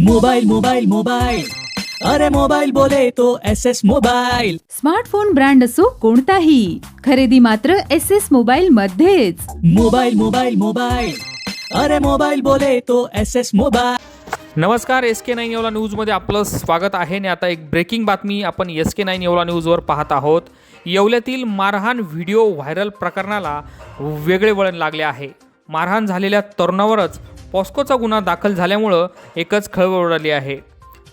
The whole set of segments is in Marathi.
मोबाइल मोबाइल मोबाइल अरे मोबाइल बोले तो S S mobile smartphone brand असो कोणताही. खरेदी मात्र एस एस मोबाईल मध्येच. मोबाइल मोबाइल मोबाइल अरे मोबाइल बोले तो एस एस मोबाइल नमस्कार एस के नाईन येवला न्यूजमध्ये आपलं स्वागत आहे. आणि आता एक ब्रेकिंग बातमी आपण एस के नाईन येवला न्यूजवर पाहत आहोत. येवल्यातील मारहाण व्हिडिओ व्हायरल प्रकरणाला वेगळे वळण लागले आहे. मारहाण झालेल्या तरुणावरच पॉस्कोचा गुन्हा दाखल झाल्यामुळं एकच खळबळ उडाली आहे.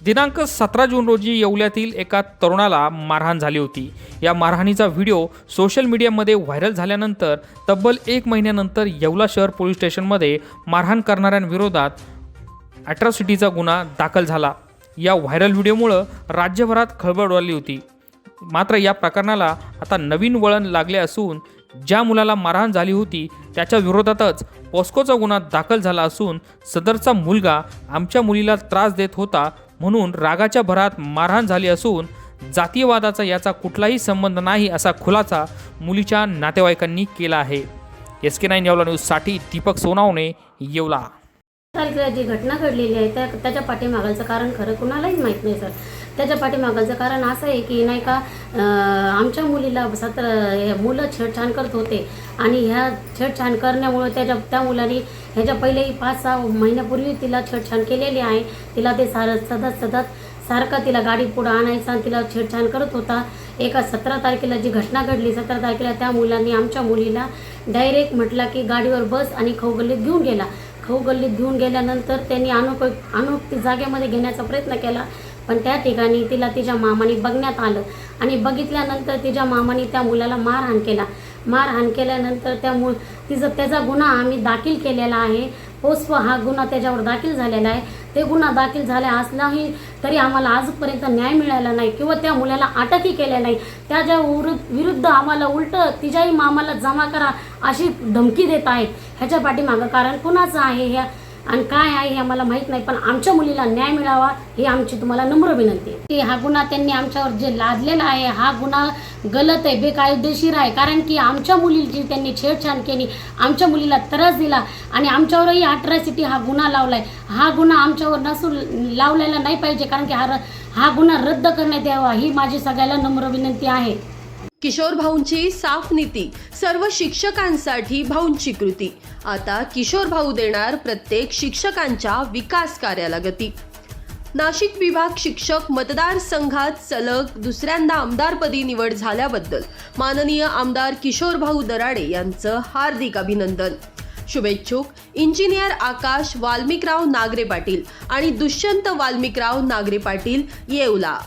दिनांक सतरा जून रोजी येवल्यातील एका तरुणाला मारहाण झाली होती. या मारहाणीचा व्हिडिओ सोशल मीडियामध्ये व्हायरल झाल्यानंतर तब्बल एक महिन्यानंतर येवला शहर पोलीस स्टेशनमध्ये मारहाण करणाऱ्यांविरोधात ॲट्रॉसिटीचा गुन्हा दाखल झाला. या व्हायरल व्हिडिओमुळं राज्यभरात खळबळ उडाली होती. मात्र या प्रकरणाला आता नवीन वळण लागले असून ज्या मुलाला मारहाण झाली होती त्याच्या विरोधातच पॉस्कोचा गुन्हा दाखल झाला असून सदरचा मुलगा आमच्या मुलीला त्रास देत होता म्हणून रागाच्या भरात मारहाण झाली असून जातीयवादाचा याचा कुठलाही संबंध नाही असा खुलासा मुलीच्या नातेवाईकांनी केला आहे. एस के नाईन येवला न्यूजसाठी दीपक सोनावणे येवला. जी घटना घडलेली आहे त्या त्याच्या पाठीमागाचं कारण खरं कुणालाही माहीत नाही सर. त्याच्या पाठीमागाचं कारण असं आहे की नाही का आमच्या मुलीला सतरा मुलं छेडछाण करत होते. आणि ह्या छेडछाण करण्यामुळं त्याच्या त्या मुलांनी ह्याच्या पहिलेही पाच सहा महिन्यापूर्वी तिला छेडछाण केलेली आहे. तिला ते सार सतत सतत सारखा तिला गाडी पुढं आणायचा आणि तिला छेडछाण करत होता. एका सतरा तारखेला जी घटना घडली सतरा तारखेला त्या मुलांनी आमच्या मुलीला डायरेक्ट म्हटला की गाडीवर बस आणि खौगल्लीत घेऊन गेला. खऊ गल्लीत घेऊन गेल्यानंतर त्यांनी अनुप अनुपती जागेमध्ये घेण्याचा प्रयत्न केला. पण त्या ठिकाणी तिला तिच्या मामाने बघण्यात आलं. आणि बघितल्यानंतर तिच्या मामाने त्या मुलाला मारहाण केला. मारहाण केल्यानंतर त्या मु तिचं त्याचा गुन्हा आम्ही दाखल केलेला आहे. पोस्व हा गुन्हा त्याच्यावर दाखल झालेला आहे. ते गुन्हा दाखल झाला असलाही तरी आम्हाला आजपर्यंत न्याय मिळाला नाही किंवा त्या मुलाला अटकही केल्या नाही. त्याच्या विरुद्ध विरुद्ध आम्हाला उलटं तिच्याही मामाला जमा करा अशी धमकी देत आहेत. ह्याच्या पाठीमागं कारण कुणाचं आहे? ह्या आणि काय आहे हे आम्हाला माहीत नाही पण आमच्या मुलीला न्याय मिळावा ही आमची तुम्हाला नम्र विनंती आहे. की हा गुन्हा त्यांनी आमच्यावर जे लादलेला आहे हा गुन्हा गलत आहे बेकायदेशीर आहे. कारण की आमच्या मुलीची त्यांनी छेडछाड केली आमच्या मुलीला त्रास दिला आणि आमच्यावरही अट्रॅसिटी हा गुन्हा लावलाय. हा गुन्हा आमच्यावर नसून लावलेला नाही पाहिजे कारण की हा र- हा गुन्हा रद्द करण्यात यावा ही माझी सगळ्याला नम्र विनंती आहे. किशोर भाऊंची साफ नीती सर्व शिक्षकांसाठी भाऊंची कृती. आता किशोर भाऊ देणार प्रत्येक शिक्षकांच्या विकास कार्याला गती. नाशिक विभाग शिक्षक मतदारसंघात सलग दुसऱ्यांदा आमदारपदी निवड झाल्याबद्दल माननीय आमदार किशोर भाऊ दराडे यांचं हार्दिक अभिनंदन. शुभेच्छुक इंजिनियर आकाश वाल्मिकराव नागरे पाटील आणि दुष्यंत वाल्मिकराव नागरे पाटील येवला